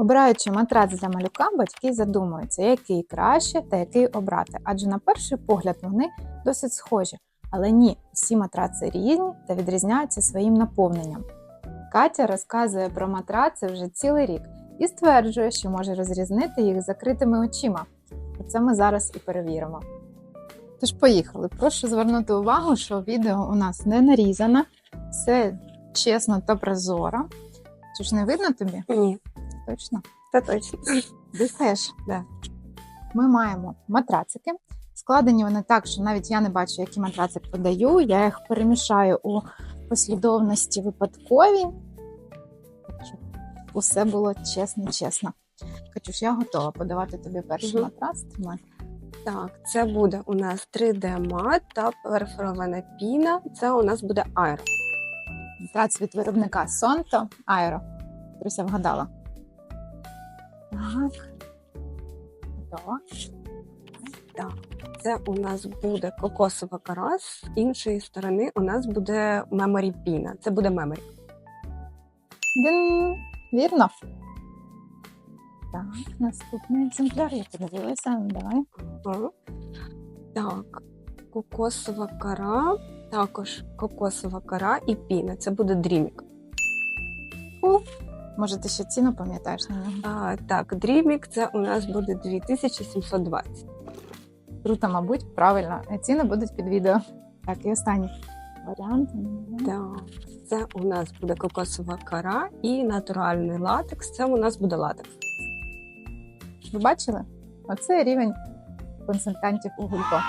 Обираючи матрац для малюка, батьки задумуються, який краще та який обрати, адже на перший погляд вони досить схожі. Але ні, всі матраци різні та відрізняються своїм наповненням. Катя розказує про матраци вже цілий рік і стверджує, що може розрізнити їх закритими очима. Оце ми зараз і перевіримо. Тож поїхали. Прошу звернути увагу, що відео у нас не нарізане, все чесно та прозоро. Чи ж не видно тобі? Ні, Точно? це точно. Дихаєш? Да. Ми маємо матрацики. Складені вони так, що навіть я не бачу, який матрацик подаю. Я їх перемішаю у послідовності випадковій. Щоб усе було чесно-чесно. Катюш, я готова подавати тобі перший Мгм. матрац. Тримай. Так, це буде у нас 3D-мат та перфорована піна. Це у нас буде аеро. Матрац від виробника Сонто Аеро. Труся вгадала. Так. Так, це у нас буде кокосова кара, з іншої сторони у нас буде меморі піна. Це буде меморі. Дин. Вірно. Так, наступний екземпляр. Я подивилася. Давай. Ага. Так, кокосова кара, також кокосова кара і піна. Це буде дрімік. Може, ти ще ціну пам'ятаєш на нього? А, так, дрімік це у нас буде 2720. Круто, мабуть, правильно. Ціни будуть під відео. Так, і останній варіант. Так, це у нас буде кокосова кара і натуральний латекс. Це у нас буде латекс. Ви бачили? Оце рівень консультантів у Гулько.